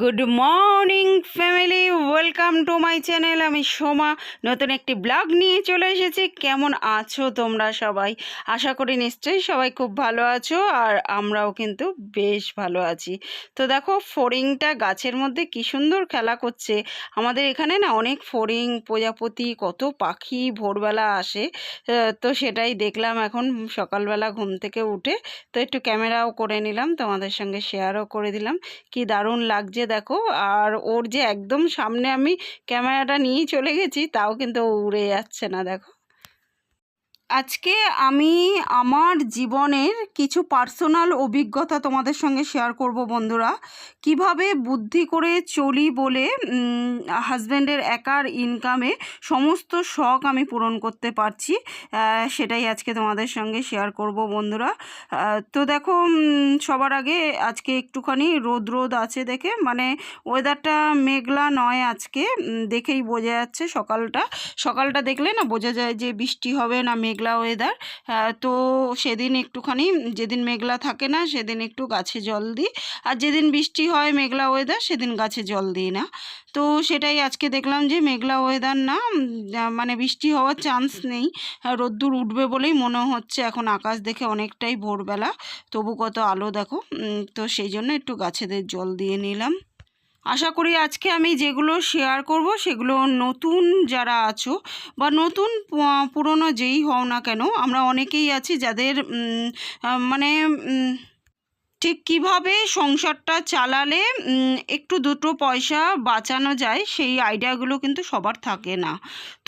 Good morning family welcome to my channel আমি সোমা। নতুন একটি ব্লগ নিয়ে চলে এসেছি। কেমন আছো তোমরা সবাই? আশা করি নিশ্চয়ই সবাই খুব ভালো আছো আর আমরাও কিন্তু বেশ ভালো আছি। তো দেখো, ফড়িংটা গাছের মধ্যে কি সুন্দর খেলা করছে। আমাদের এখানে না অনেক ফড়িং, প্রজাপতি, কত পাখি ভোরবেলা আসে। তো সেটাই দেখলাম এখন সকালবেলা ঘুম থেকে উঠে। তো একটু ক্যামেরাও করে নিলাম, তোমাদের সঙ্গে শেয়ারও করে দিলাম। কি দারুণ লাগছে দেখো, আর ওর যে একদম সামনে আমি ক্যামেরাটা নিয়ে চলে গেছি, তাও কিন্তু উড়ে যাচ্ছে না, দেখো। আজকে আমি আমার জীবনের কিছু পার্সোনাল অভিজ্ঞতা তোমাদের সঙ্গে শেয়ার করব বন্ধুরা। কীভাবে বুদ্ধি করে চলি বলে হাজব্যান্ডের একার ইনকামে সমস্ত শখ আমি পূরণ করতে পারছি সেটাই আজকে তোমাদের সঙ্গে শেয়ার করব বন্ধুরা। তো দেখো সবার আগে আজকে একটুখানি রোদ রোদ আছে দেখে মানে ওয়েদারটা মেঘলা নয় আজকে দেখেই বোঝা যাচ্ছে সকালটা। সকালটা দেখলে না বোঝা যায় যে বৃষ্টি হবে না মেঘলা ওয়েদার তো সেদিন একটুখানি, যেদিন মেঘলা থাকে না, সেদিন একটু গাছে জল দিই। আর যেদিন বৃষ্টি হয় মেঘলা ওয়েদার সেদিন গাছে জল দিই না। তো সেটাই আজকে দেখলাম যে মেঘলা ওয়েদার না মানে বৃষ্টি হওয়ার চান্স নেই। রোদ্দুর উঠবে বলেই মনে হচ্ছে, এখন আকাশ দেখে অনেকটাই ভোরবেলা। তবু কত আলো দেখো তো সেই জন্য একটু গাছেদের জল দিয়ে নিলাম। আশা করি আজকে আমি যেগুলো শেয়ার করব সেগুলো নতুন যারা আছো বা নতুন পুরনো যেই হও না কেন, আমরা অনেকেই আছি যাদের মানে ঠিক কীভাবে সংসারটা চালালে একটু দুটো পয়সা বাঁচানো যায়, সেই আইডিয়াগুলো কিন্তু সবার থাকে না।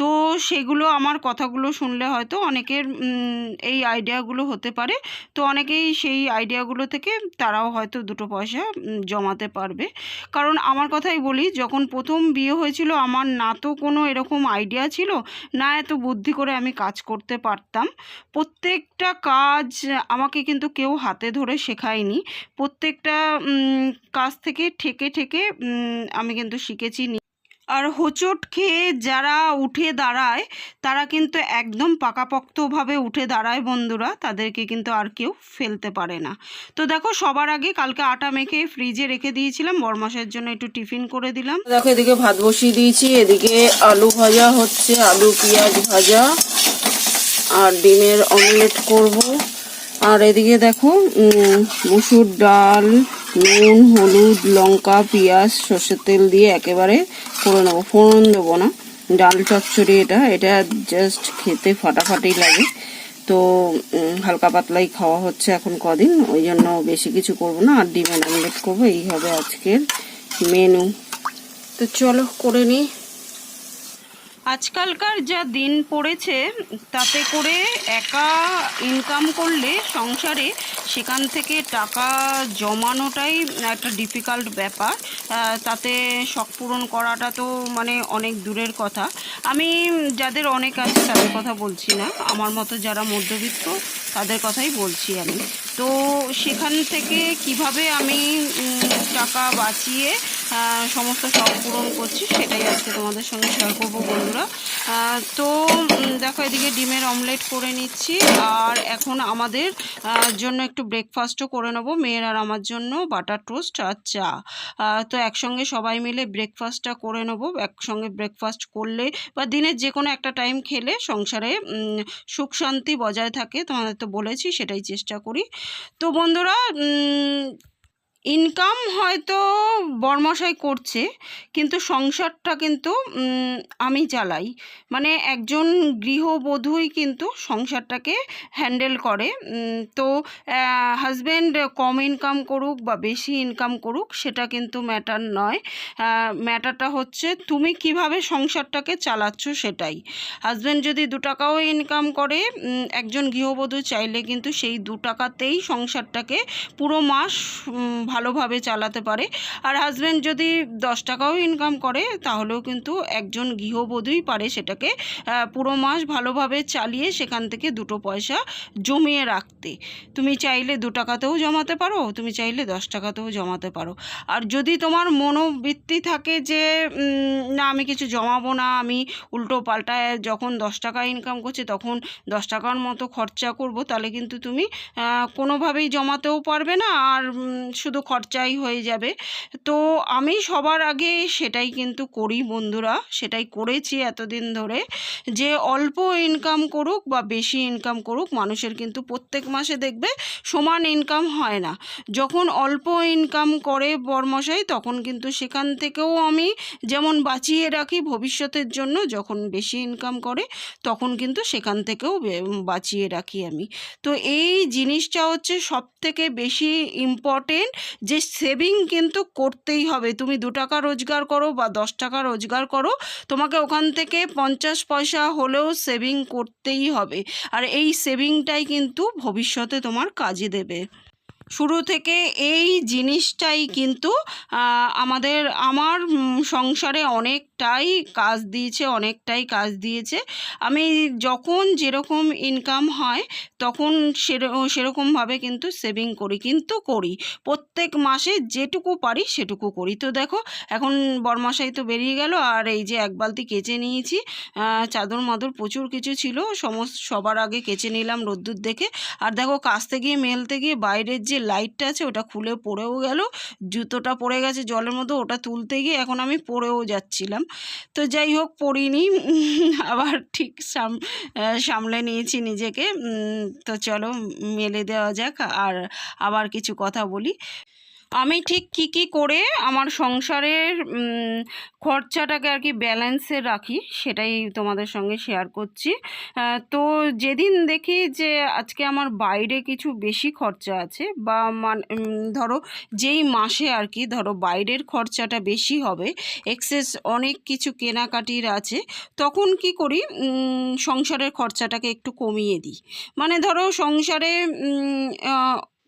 তো সেগুলো আমার কথাগুলো শুনলে হয়তো অনেকের এই আইডিয়াগুলো হতে পারে। তো অনেকেই সেই আইডিয়াগুলো থেকে তারাও হয়তো দুটো পয়সা জমাতে পারবে। কারণ আমার কথাই বলি, যখন প্রথম বিয়ে হয়েছিল, আমার না তো কোনো এরকম আইডিয়া ছিল, না এত বুদ্ধি করে আমি কাজ করতে পারতাম। প্রত্যেকটা কাজ আমাকে কিন্তু কেউ হাতে ধরে শেখায়নি। প্রত্যেকটা কাজ থেকে ঠেকে ঠেকে আমি কিন্তু শিখেছি আর হোঁচট খেয়ে যারা উঠে দাঁড়ায়, তারা কিন্তু একদম পাকাপোক্তভাবে উঠে দাঁড়ায় বন্ধুরা, তাদেরকে কিন্তু আর কেউ ফেলতে পারে না। তো দেখো, সবার আগে কালকে আটা মেখে ফ্রিজে রেখে দিয়েছিলাম বরমাসের জন্য একটু টিফিন করে দিলাম। দেখো, এদিকে ভাত বসিয়ে দিয়েছি, এদিকে আলু ভাজা হচ্ছে, আলু, পেঁয়াজ ভাজা, আর ডিমের অমলেট করব। আর এদিকে দেখো মুসুর ডাল, নুন, হলুদ, লঙ্কা, পেঁয়াজ, সর্ষের তেল দিয়ে একেবারে করে নেব। ফোড়ন দেবো না, ডাল চচ্চড়ি এটা এটা জাস্ট খেতে ফাটাফাটি লাগে। তো হালকা পাতলাই খাওয়া হচ্ছে এখন কদিন, ওই জন্য বেশি কিছু করব না, আর ডিমের অমলেট করব, এই হবে আজকের মেনু তো চলো, করে নিই। আজকালকার যা দিন পড়েছে, তাতে করে একা ইনকাম করলে সংসারে সেখান থেকে টাকা জমানোটাই একটা ডিফিকাল্ট ব্যাপার। তাতে শখ পূরণ করাটা তো মানে অনেক দূরের কথা। আমি যাদের অনেক আছে তাদের কথা বলছি না। আমার মতো যারা মধ্যবিত্ত তাদের কথাই বলছি আমি। তো সেখান থেকে কীভাবে আমি টাকা বাঁচিয়ে সমস্ত শখ পূরণ করছি সেটাই আজকে তোমাদের সঙ্গে শেয়ার করব বন্ধুরা। তো দেখো এদিকে ডিমের অমলেট করে নিচ্ছি আর এখন আমাদের জন্য একটু ব্রেকফাস্টও করে নেব, মেয়ের আর আমার জন্য বাটার টোস্ট আর চা। তো একসঙ্গে সবাই মিলে ব্রেকফাস্টটা করে নেব। একসঙ্গে ব্রেকফাস্ট করলে বা দিনের যে কোনো একটা টাইম খেলে সংসারে সুখ শান্তি বজায় থাকে। তোমাদের বলেছি সেটাই চেষ্টা করি। তো বন্ধুরা ইনকাম হয়তো বর্মশাই করছে, কিন্তু সংসারটা কিন্তু আমি চালাই। মানে একজন গৃহবধূই কিন্তু সংসারটাকে হ্যান্ডেল করে তো হাজব্যান্ড কম ইনকাম করুক বা বেশি ইনকাম করুক, সেটা কিন্তু ম্যাটার নয়। ম্যাটারটা হচ্ছে তুমি কীভাবে সংসারটাকে চালাচ্ছ সেটাই। হাজব্যান্ড যদি দু টাকাও ইনকাম করে একজন গৃহবধূ চাইলে কিন্তু সেই দু টাকাতেই সংসারটাকে পুরো মাস ভালোভাবে চালাতে পারে। আর হাজব্যান্ড যদি দশ টাকাও ইনকাম করে, তাহলেও কিন্তু একজন গৃহবধূই পারে সেটাকে পুরো মাস ভালোভাবে চালিয়ে সেখান থেকে দুটো পয়সা জমিয়ে রাখতে। তুমি চাইলে দু টাকাতেও জমাতে পারো, তুমি চাইলে দশ টাকাতেও জমাতে পারো। আর যদি তোমার মনোবৃত্তি থাকে যে না, আমি কিছু জমাবো না, আমি উল্টো পাল্টায় যখন দশ টাকা ইনকাম করছি, তখন দশ টাকার মতো খরচা করব, তাহলে কিন্তু তুমি কোনোভাবেই জমাতেও পারবে না। আর শুধু খরচাই হয়ে যাবে। তো আমি সবার আগে সেটাই কিন্তু করি বন্ধুরা, সেটাই করেছি এতদিন ধরে। যে অল্প ইনকাম করুক বা বেশি ইনকাম করুক, মানুষের কিন্তু প্রত্যেক মাসে দেখবে সমান ইনকাম হয় না। যখন অল্প ইনকাম করে বরমশাই, তখন কিন্তু সেখান থেকেও আমি যেমন বাঁচিয়ে রাখি ভবিষ্যতের জন্য, যখন বেশি ইনকাম করে, তখন কিন্তু সেখান থেকেও বাঁচিয়ে রাখি আমি। তো এই জিনিসটা হচ্ছে সব থেকে বেশি ইম্পর্টেন্ট যে সেভিং কিন্তু করতেই হবে। তুমি দু টাকা রোজগার করো বা দশ টাকা রোজগার করো, তোমাকে ওখান থেকে পঞ্চাশ পয়সা হলেও সেভিং করতেই হবে। আর এই সেভিংটাই কিন্তু ভবিষ্যতে তোমার কাজে দেবে। শুরু থেকে এই জিনিসটাই কিন্তু আমাদের, আমার সংসারে সংসারে অনেকটাই কাজ দিয়েছে, অনেকটাই কাজ দিয়েছে। আমি যখন যেরকম ইনকাম হয়, তখন সের- সেরকমভাবে কিন্তু সেভিং করি, কিন্তু করি। প্রত্যেক মাসে যেটুকু পারি সেটুকু করি। তো দেখো, এখন বরমাসাই তো বেরিয়ে গেল, আর এই যে এক বালতি কেচে নিয়েছি চাদর মাদর প্রচুর কিছু ছিল, সমস্ত সবার আগে কেচে নিলাম রোদ্দুর দেখে। আর দেখো, কাচতে গিয়ে, মেলতে গিয়ে, বাইরের যে লাইটটা আছে, ওটা খুলে পড়েও গেল, জুতোটা পড়ে গেছে জলের মধ্যে, ওটা তুলতে গিয়ে, এখন আমি পড়েও যাচ্ছিলাম। তো যাই হোক পড়িনি আবার ঠিক সাম সামলে নিয়েছি নিজেকে। তো চলো, মেলে দেওয়া যাক। আর আবার কিছু কথা বলি। আমি ঠিক কী কী করে আমার সংসারের খরচাটাকে আর কি ব্যালেন্সে রাখি সেটাই তোমাদের সঙ্গে শেয়ার করছি। তো যেদিন দেখি যে আজকে আমার বাইরে কিছু বেশি খরচা আছে বা মান ধরো যেই মাসে আর কি ধরো বাইরের খরচাটা বেশি হবে এক্সেস অনেক কিছু কেনাকাটির আছে, তখন কি করি সংসারের খরচাটাকে একটু কমিয়ে দিই। মানে ধরো সংসারে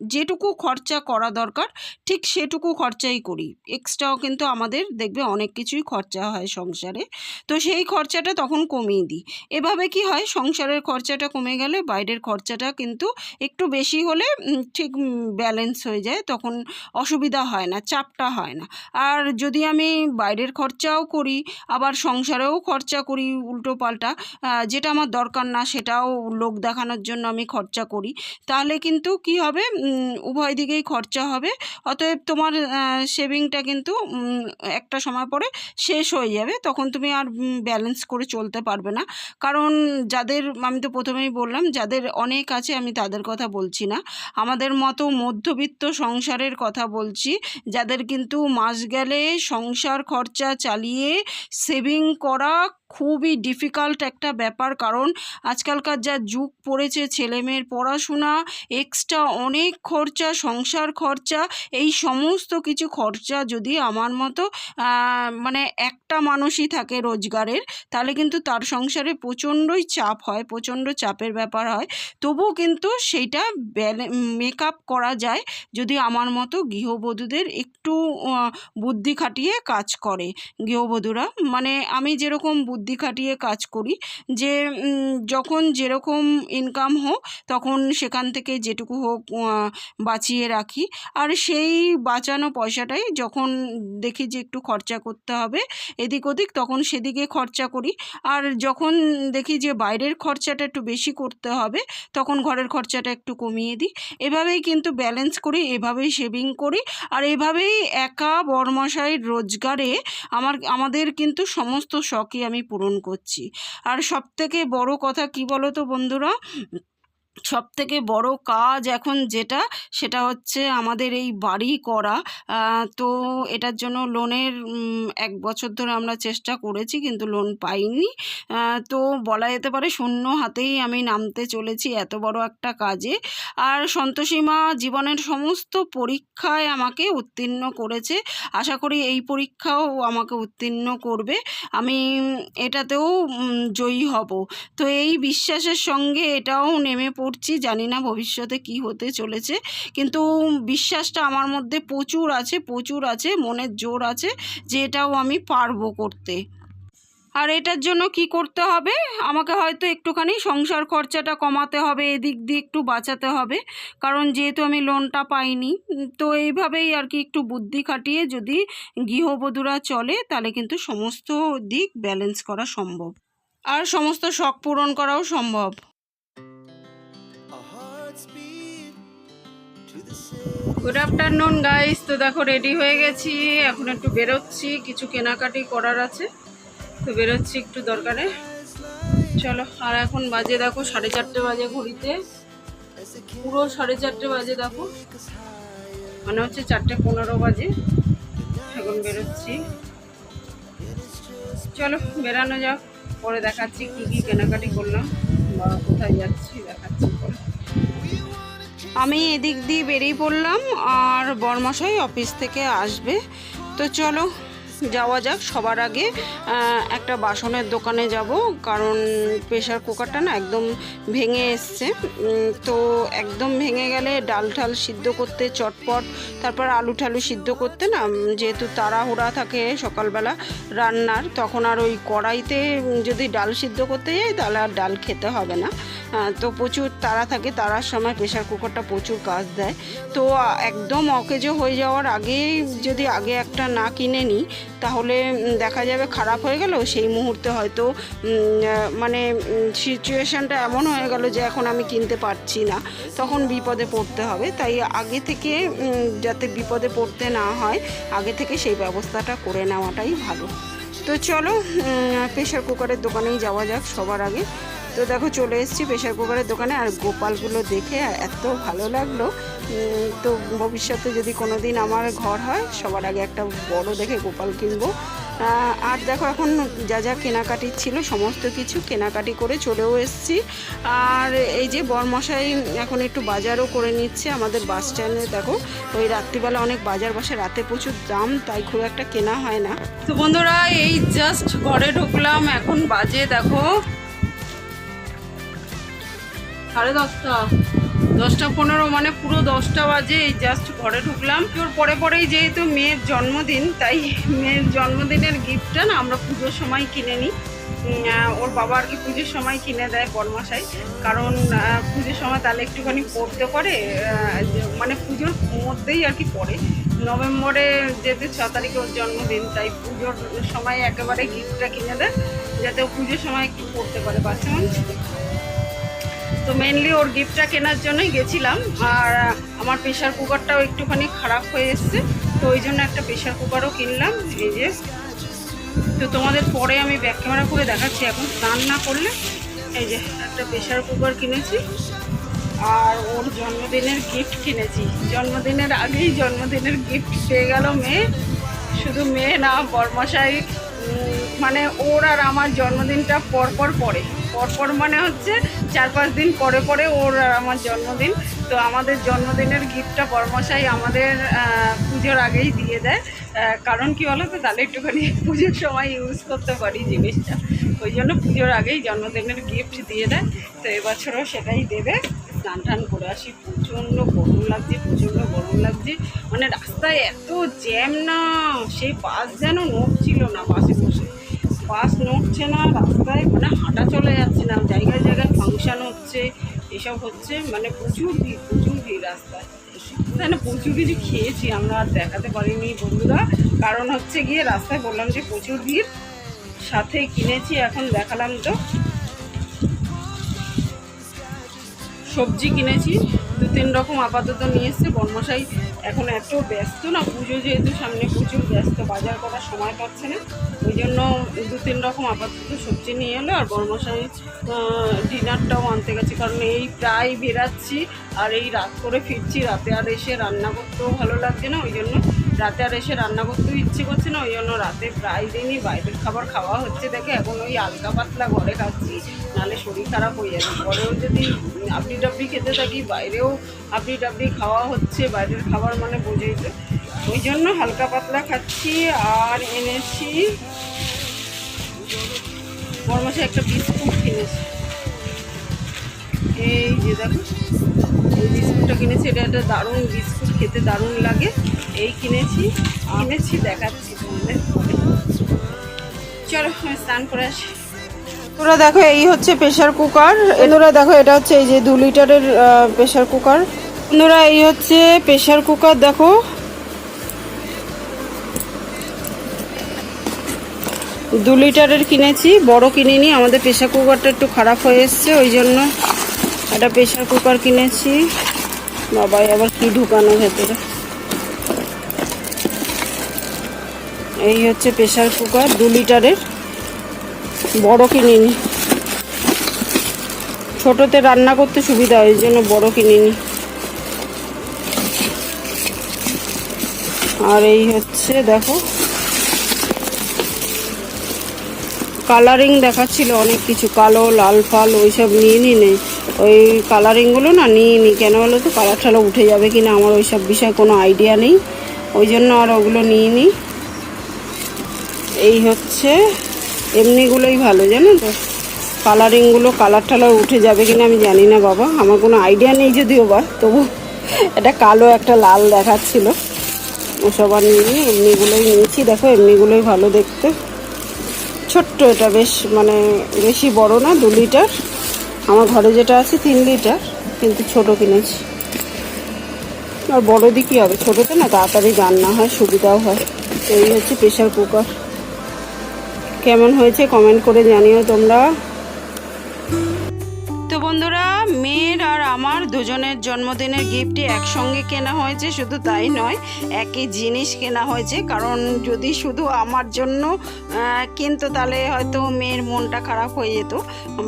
যেটুকু খরচা করা দরকার, ঠিক সেটুকু খরচাই করি। এক্সট্রাও কিন্তু আমাদের দেখবে অনেক কিছুই খরচা হয় সংসারে। তো সেই খরচাটা তখন কমিয়ে দিই। এভাবে কি হয়, সংসারের খরচাটা কমে গেলে বাইরের খরচাটা কিন্তু একটু বেশি হলে ঠিক ব্যালেন্স হয়ে যায়, তখন অসুবিধা হয় না, চাপটা হয় না। আর যদি আমি বাইরের খরচাও করি, আবার সংসারেও খরচা করি উল্টো পাল্টা যেটা আমার দরকার না, সেটাও লোক দেখানোর জন্য আমি খরচা করি, তাহলে কিন্তু কি হবে উভয় দিকেই খরচা হবে। অতএব তোমার সেভিংটা কিন্তু একটা সময় পরে শেষ হয়ে যাবে। তখন তুমি আর ব্যালেন্স করে চলতে পারবে না। কারণ যাদের, আমি তো প্রথমেই বললাম, যাদের অনেক আছে, আমি তাদের কথা বলছি না। আমাদের মতো মধ্যবিত্ত সংসারের কথা বলছি, যাদের কিন্তু মাস গেলে সংসার খরচা চালিয়ে সেভিং করা খুবই ডিফিকাল্ট একটা ব্যাপার। কারণ আজকালকার যা যুগ পড়েছে, ছেলেমেয়ের পড়াশোনা এক্সট্রা অনেক খরচা, সংসার খরচা, এই সমস্ত কিছু খরচা যদি আমার মতো মানে একটা মানুষই থাকে রোজগারের, তাহলে কিন্তু তার সংসারে প্রচণ্ডই চাপ হয়, প্রচণ্ড চাপের ব্যাপার হয়। তবুও কিন্তু সেইটা মেক করা যায়, যদি আমার মতো গৃহবধূদের একটু বুদ্ধি খাটিয়ে কাজ করে। গৃহবধূরা মানে আমি যেরকম বুদ্ধি খাটিয়ে কাজ করি যে যখন যেরকম ইনকাম হোক, তখন সেখান থেকে যেটুকু হোক বাঁচিয়ে রাখি। আর সেই বাঁচানো পয়সাটাই যখন দেখি যে একটু খরচা করতে হবে, এদিক ওদিক, তখন সেদিকে খরচা করি। আর যখন দেখি যে বাইরের খরচাটা একটু বেশি করতে হবে, তখন ঘরের খরচাটা একটু কমিয়ে দিই। এভাবেই কিন্তু ব্যালেন্স করি, এভাবেই সেভিং করি। আর এভাবেই একা বরমশাইয়ের রোজগারে আমার, আমাদের কিন্তু সমস্ত শখই আমি পূরণ করছি। আর সবথেকে বড় কথা কি বলো তো বন্ধুরা? সব থেকে বড় কাজ এখন যেটা, সেটা হচ্ছে আমাদের এই বাড়ি করা। তো এটার জন্য লোনের এক বছর ধরে আমরা চেষ্টা করেছি কিন্তু লোন পাইনি। তো বলা যেতে পারে শূন্য হাতেই আমি নামতে চলেছি এত বড় একটা কাজে। আর সন্তোষীমা জীবনের সমস্ত পরীক্ষায় আমাকে উত্তীর্ণ করেছে। আশা করি এই পরীক্ষাও আমাকে উত্তীর্ণ করবে। আমি এটাতেও জয়ী হব। তো এই বিশ্বাসের সঙ্গে এটাও নেমে পড়ছি জানি না ভবিষ্যতে কি হতে চলেছে। কিন্তু বিশ্বাসটা আমার মধ্যে প্রচুর আছে প্রচুর আছে, মনের জোর আছে যে এটাও আমি পারব করতে। আর এটার জন্য কি করতে হবে? আমাকে হয়তো একটুখানি সংসার খরচাটা কমাতে হবে, এদিক দিয়ে একটু বাঁচাতে হবে। কারণ যেহেতু আমি লোনটা পাইনি, তো এইভাবেই আর কি একটু বুদ্ধি খাটিয়ে যদি গৃহবধূরা চলে, তাহলে কিন্তু সমস্ত দিক ব্যালেন্স করা সম্ভব। আর সমস্ত শখ পূরণ করাও সম্ভব। গুড আফটারনুন গাইস তো দেখো রেডি হয়ে গেছি। এখন একটু বেরোচ্ছি। কিছু কেনাকাটি করার আছে। তো বেরোচ্ছি একটু দরকারে। চলো, আর এখন বাজে দেখো, সাড়ে চারটে বাজে ঘড়িতে। পুরো সাড়ে চারটে বাজে দেখো। মানে হচ্ছে চারটে পনেরো বাজে। এখন বেরোচ্ছি। চলো, বেরানো যাক। পরে দেখাচ্ছি কি কি কেনাকাটি করলাম। বা কোথায় যাচ্ছি, দেখাচ্ছি। আমি এদিক দিয়ে বেরিয়ে পড়লাম আর বরমশাই অফিস থেকে আসবে। তো চলো, যাওয়া যাক। সবার আগে একটা বাসনের দোকানে যাব, কারণ প্রেশার কুকারটা না একদম ভেঙে এসছে। তো একদম ভেঙে গেলে ডাল ঠাল সিদ্ধ করতে চটপট, তারপর আলু ঠালু সিদ্ধ করতে না যেহেতু তাড়াহুড়া থাকে সকালবেলা রান্নার, তখন আর ওই কড়াইতে যদি ডাল সিদ্ধ করতে যাই, তাহলে আর ডাল খেতে হবে না। তো প্রচুর তারা থাকে তারার সময় প্রেশার কুকারটা প্রচুর কাজ দেয়। তো একদম অকেজো হয়ে যাওয়ার আগে যদি আগে একটা না কিনে নিই, তাহলে দেখা যাবে খারাপ হয়ে গেল, সেই মুহূর্তে হয়তো মানে সিচুয়েশানটা এমন হয়ে গেল যে এখন আমি কিনতে পারছি না। তখন বিপদে পড়তে হবে, তাই আগে থেকে যাতে বিপদে পড়তে না হয়, আগে থেকে সেই ব্যবস্থাটা করে নেওয়াটাই ভালো। তো চলো প্রেশার কুকারের দোকানেই যাওয়া যাক সবার আগে। তো দেখো চলে এসেছি প্রেশার কুকারের দোকানে, আর গোপালগুলো দেখে এত ভালো লাগল। তো ভবিষ্যতে যদি কোনো দিন আমার ঘর হয়, সবার আগে একটা বড় দেখে গোপাল কিনবো। আর দেখো এখন যা যা কেনাকাটি ছিল, সমস্ত কিছু কেনাকাটি করে চলেও এসেছি। আর এই যে বরমশাই এখন একটু বাজারও করে নিচ্ছে আমাদের বাস স্ট্যান্ডে, দেখো। ওই রাত্রিবেলা অনেক বাজার বসে, রাতে প্রচুর দাম, তাই খুব একটা কেনা হয় না। তো বন্ধুরা, এই জাস্ট ঘরে ঢুকলাম, এখন বাজে, দেখো সাড়ে দশটা। দশটা পনেরো মানে পুরো দশটা বাজে, এই জাস্ট ঘরে ঢুকলাম। তোর পরে পরেই যেহেতু মেয়ের জন্মদিন, তাই মেয়ের জন্মদিনের গিফটটা না আমরা পুজোর সময় কিনে নিই। ওর বাবা আর কি পুজোর সময় কিনে দেয় বরমাসাই কারণ পুজোর সময় তাহলে একটুখানি পড়তে পারে মানে পুজোর মধ্যেই আর কি পড়ে। নভেম্বরে যেহেতু ছ তারিখে ওর জন্মদিন, তাই পুজোর সময় একেবারে গিফটটা কিনে দেয়, যাতে ও পুজোর সময় একটু পড়তে পারে। বাচ্চা মানুষ? তো। মেনলি ওর গিফটটা কেনার জন্যই গেছিলাম। আর আমার প্রেশার কুকারটাও একটুখানি খারাপ হয়ে এসছে। তো ওই জন্য একটা প্রেশার কুকারও কিনলাম। এই যে, তো তোমাদের পরে আমি ব্যাক ক্যামেরা করে দেখাচ্ছি এখন। স্নান না করলে, এই যে একটা প্রেশার কুকার কিনেছি। আর ওর জন্মদিনের গিফট কিনেছি। জন্মদিনের আগেই জন্মদিনের গিফট পেয়ে গেল মেয়ে। শুধু মেয়ে না, বরমশাই মানে ওর আর আমার জন্মদিনটা পরপর পরে। পরপর মানে হচ্ছে চার পাঁচ দিন পরে পরে ওর আর আমার জন্মদিন। তো আমাদের জন্মদিনের গিফটটা বরমশাই আমাদের পুজোর আগেই দিয়ে দেয়। কারণ কি বলো তো তাহলে একটুখানি পুজোর সময় ইউজ করতে পারি জিনিসটা। ওই জন্য পুজোর আগেই জন্মদিনের গিফট দিয়ে দেয়। তো এবছরও সেটাই দেবে। স্নান টান করে আসি। প্রচণ্ড গরম লাগছে, প্রচণ্ড গরম লাগছে। মানে রাস্তায় এত জ্যাম না। সেই বাস যেন নড়ছিল না বাসে বসে। বাস নড়ছে না, রাস্তায় মানে হাঁটা চলে যাচ্ছে না। জায়গায় জায়গায় ফাংশন হচ্ছে, এসব হচ্ছে মানে প্রচুর ভিড় প্রচুর ভিড় রাস্তায়। মানে প্রচুর কিছু খেয়েছি, আমরা আর দেখাতে পারিনি বন্ধুরা। কারণ হচ্ছে গিয়ে রাস্তায় বললাম যে প্রচুর ভিড়, সাথে কিনেছি, এখন দেখালাম তো। সবজি কিনেছি। দু তিন রকম আপাতত নিয়ে এসছে। বর্মশাই এখন এত ব্যস্ত না, পুজো যেহেতু সামনে প্রচুর ব্যস্ত, বাজার করার সময় পাচ্ছে না। ওই জন্য দু তিন রকম আপাতত সবজি নিয়ে এলো আর বর্মশাই ডিনারটাও আনতে গেছে। কারণ এই প্রায় বেরাচ্ছি আর এই রাত করে ফিরছি। রাতে আর এসে রান্না করতেও ভালো লাগছে না, ওই জন্য রাতে আর এসে রান্না করতেও ইচ্ছে করছে না, ওই জন্য রাতে প্রায় দিনই বাইরের খাবার খাওয়া হচ্ছে দেখে। এখন ওই হালকা পাতলা ঘরে খাচ্ছি, নাহলে শরীর খারাপ হয়ে যাবে। ঘরেও যদি আপনি ডাবলি খেতে থাকি, বাইরেও আপনি ডাবলি খাওয়া হচ্ছে, বাইরের খাবার মানে বোঝেই তো ওই জন্য হালকা পাতলা খাচ্ছি আর এনেছি বড় বরমাসে একটা বিস্কুট কিনেছি। এই যে দেখো, এই বিস্কুটটা কিনেছি, এটা একটা দারুণ বিস্কুট, খেতে দারুণ লাগে। এই কিনেছি কিনেছি, দেখাচ্ছি তোমাদের চলো স্নান করে আসি। তোরা দেখো, এই হচ্ছে প্রেশার কুকার তোরা দেখো, এটা হচ্ছে এই যে দু লিটারের প্রেশার কুকার বন্ধুরা এই হচ্ছে প্রেশার কুকার দেখো। দু লিটারের কিনেছি, বড় কিনিনি, আমাদের প্রেশার কুকারটা একটু খারাপ হয়ে এসছে, ওই জন্য একটা প্রেশার কুকার কিনেছি। বাবাই, আবার কি ঢুকানো ভেতরে? এই হচ্ছে প্রেশার কুকার দু লিটারের। বড় কিনিনি ছোটতে রান্না করতে সুবিধা হয়, এই জন্য বড় কিনিনি আর এই হচ্ছে, দেখো। কালারিং দেখাচ্ছিল অনেক কিছু, কালো, লাল ফাল, ওইসব নিয়ে নি নেই ওই কালারিংগুলো না নিয়ে নি, কেন বলো তো কালার ঠালা উঠে যাবে কি না আমার ওইসব বিষয়ে কোনো আইডিয়া নেই। ওই জন্য আর ওগুলো নিয়ে নিই এই হচ্ছে এমনিগুলোই ভালো, জানো তো? কালারিংগুলো কালার টালার উঠে যাবে কিনা আমি জানি না বাবা। আমার কোনো আইডিয়া নেই যদিও বা, তবু এটা কালো একটা লাল দেখাচ্ছিল। ওসব আর নিয়ে এমনিগুলোই নিয়েছি। দেখো, এমনিগুলোই ভালো দেখতে। ছোট্ট এটা, বেশ মানে বেশি বড় না, দু লিটার। আমার ঘরে যেটা আছে তিন লিটার, কিন্তু ছোট কিনেছি। আর বড় কী হবে। ছোটোতে না তাড়াতাড়ি রান্না হয়, সুবিধাও হয়। এই হচ্ছে প্রেশার কুকার কেমন হয়েছে কমেন্ট করে জানিও তোমরা। দুজনের জন্মদিনের গিফটই একসঙ্গে কেনা হয়েছে, শুধু তাই নয়, একই জিনিস কেনা হয়েছে। কারণ যদি শুধু আমার জন্য কিনতো, তাহলে হয়তো মেয়ের মনটা খারাপ হয়ে যেত।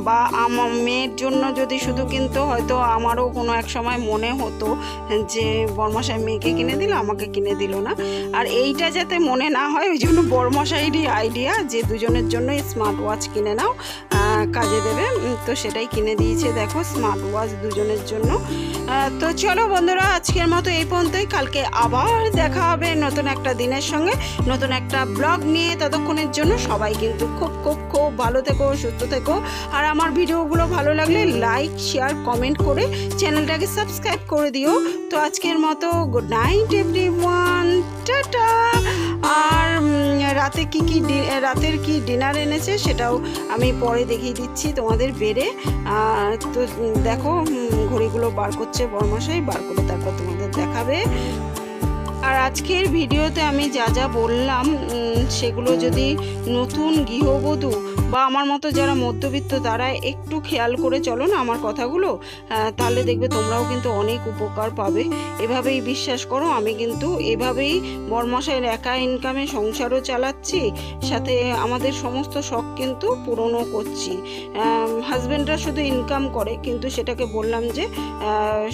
বা আমার মেয়ের জন্য যদি শুধু কিনতো, হয়তো আমারও কোনো এক সময় মনে হতো যে, বর্মশাই মেয়েকে কিনে দিল, আমাকে কিনে দিল না। আর এইটা যাতে মনে না হয়, ওই জন্য বর্মশাইরই আইডিয়া যে, দুজনের জন্য স্মার্ট ওয়াচ কিনে নাও। কাজে দেবে। তো সেটাই কিনে দিয়েছে, দেখো স্মার্ট ওয়াচ দুজনের জন্য। তো চলো বন্ধুরা, আজকের মতো এই পর্যন্তই। কালকে আবার দেখা হবে নতুন একটা দিনের সঙ্গে, নতুন একটা ব্লগ নিয়ে ততক্ষণের জন্য। সবাই কিন্তু খুব খুব খুব ভালো থেকো, সুস্থ থেকো। আর আমার ভিডিওগুলো ভালো লাগলে লাইক শেয়ার কমেন্ট করে চ্যানেলটাকে সাবস্ক্রাইব করে দিও। তো আজকের মতো good night every one tata. আর রাতে কি কি রাতের কি ডিনার এনেছে সেটাও আমি পরে দেখিয়ে দিচ্ছি তোমাদের বেড়ে। তো দেখো ঘড়িগুলো বার করছে বরমাসাই বার করে তারপর তোমাদের দেখাবে। আর আজকের ভিডিওতে আমি যা যা বললাম সেগুলো যদি নতুন গৃহবধূ বা আমার মতো যারা মধ্যবিত্ত, তারা একটু খেয়াল করে চলো না আমার কথাগুলো। তাহলে দেখবে তোমরাও কিন্তু অনেক উপকার পাবে। এভাবেই বিশ্বাস করো, আমি কিন্তু এভাবেই বরমশাইয়ের একা ইনকামে সংসারও চালাচ্ছি, সাথে আমাদের সমস্ত শখ কিন্তু পূরণও করছি। হাজব্যান্ডরা শুধু ইনকাম করে, কিন্তু সেটাকে বললাম যে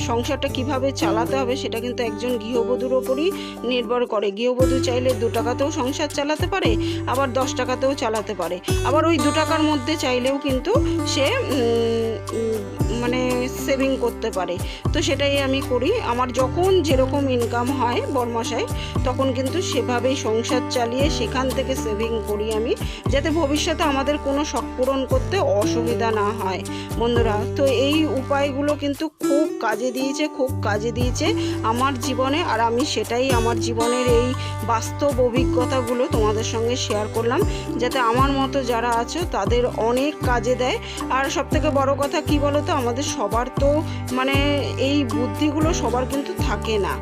সংসারটা কীভাবে চালাতে হবে সেটা কিন্তু একজন গৃহবধূর ওপরই নির্ভর করে। গৃহবধূ চাইলে দু টাকাতেও সংসার চালাতে পারে, আবার দশ টাকাতেও চালাতে পারে। আবার ওই দু টাকার মধ্যে চাইলেও কিন্তু সে মানে সেভিং করতে পারে। তো সেটাই আমি করি। আমার যখন যেরকম ইনকাম হয় বরমাসায় তখন কিন্তু সেভাবেই সংসার চালিয়ে সেখান থেকে সেভিং করি আমি, যাতে ভবিষ্যতে আমাদের কোনো শখ পূরণ করতে অসুবিধা না হয়। বন্ধুরা, তো এই উপায়গুলো কিন্তু খুব কাজে দিয়েছে, খুব কাজে দিয়েছে আমার জীবনে, আর আমি সেটাই আমার জীবনের এই বাস্তব অভিজ্ঞতাগুলো তোমাদের সঙ্গে শেয়ার করলাম, যাতে আমার মতো যারা আছো তাদের অনেক কাজে দেয়। আর সব থেকে বড় কথা কি বলো তো আমাদের সবার তো মানে এই বুদ্ধিগুলো সবার কিন্তু থাকে না।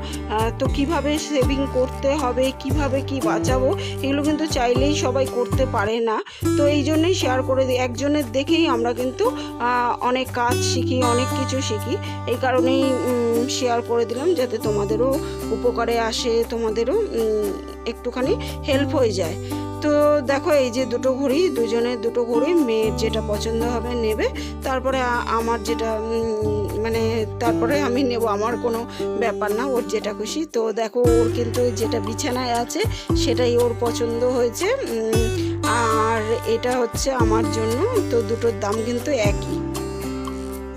তো কীভাবে সেভিং করতে হবে, কীভাবে কি বাঁচাবো, এগুলো কিন্তু চাইলেই সবাই করতে পারে না। তো এই জন্যই শেয়ার করে দিই। একজনের দেখেই আমরা কিন্তু অনেক কাজ শিখি, অনেক কিছু শিখি। এই কারণেই শেয়ার করে দিলাম যাতে তোমাদেরও উপকারে আসে, তোমাদেরও একটুখানি হেল্প হয়ে যায়। তো দেখো, এই যে দুটো ঘড়ি দুজনের দুটো ঘড়ি, মেয়ের যেটা পছন্দ হবে নেবে। তারপরে আমার যেটা মানে তারপরে আমি নেব, আমার কোনো ব্যাপার না, ওর যেটা খুশি। তো দেখো, ওর কিন্তু যেটা বিছানায় আছে, সেটাই ওর পছন্দ হয়েছে। আর এটা হচ্ছে আমার জন্য, তো দুটোর দাম কিন্তু একই।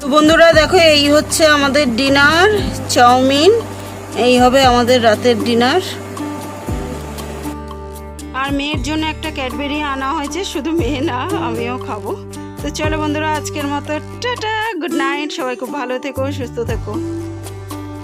তো বন্ধুরা, দেখো, এই হচ্ছে আমাদের ডিনার, চাউমিন। এই হবে আমাদের রাতের ডিনার। আর মেয়ের জন্য একটা ক্যাডবেরি আনা হয়েছে, শুধু মেয়ে না, আমিও খাব। তো চলো বন্ধুরা, আজকের মতো টাটা, গুড নাইট, সবাই খুব ভালো থেকো, সুস্থ থেকো।